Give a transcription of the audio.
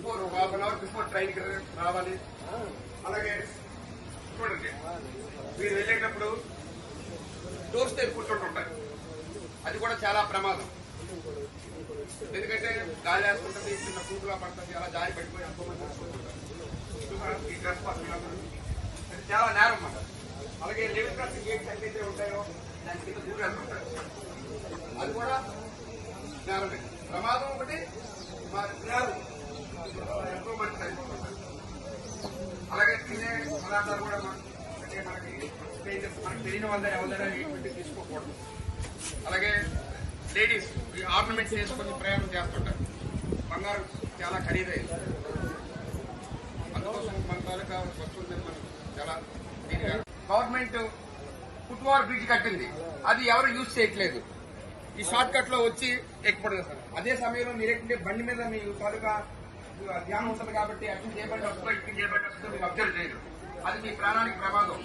Before half an hour before train రావాలి. అలాగే చూడండి. మీరు వెళ్ళేటప్పుడు డోర్ స్టెప్ కూర్చుంటుంటాయి అది కూడా చాలా ప్రమాదం. ఎందుకంటే గాలి వేసుకుంటుంది చిన్న కూతులా పడుతుంది అలా జారి పడిపోయి ఎంతో మంది ఈ డ్రెస్ అది చాలా నేరం అన్నమాట. అలాగే లెవెల్ క్లాస్ గేట్స్ ఎక్కడైతే ఉంటాయో దాని కింద దూరేస్తుంటారు అది కూడా నేరమే. ప్రమాదం ఒకటి నేరం అలాగే తినే పదార్థాలు కూడా అంటే మనకి మనకి తెలియని వాళ్ళ ఎవరైనా ట్రీట్మెంట్ తీసుకోకూడదు. అలాగే లేడీస్ ఈ ఆర్నమెంట్స్ వేసుకొని ప్రయాణం చేస్తుంటారు. బంగారం చాలా ఖరీదైంది అందుకోసం మన తాలూకా వస్తువులు మనం చాలా గవర్నమెంట్ ఫుట్ఓవర్ బ్రిడ్జ్ కట్టింది. అది ఎవరు యూజ్ చేయట్లేదు. ఈ షార్ట్ కట్లో వచ్చి ఎక్కబడి అదే సమయంలో మీరు ఎక్కితే బండి మీద మీ తాలూకా ధ్యానం ఉంటుంది కాబట్టి అర్థం చేయబడి మీరు అబ్జర్వ్ చేయరు. అది మీ ప్రాణానికి ప్రమాదం.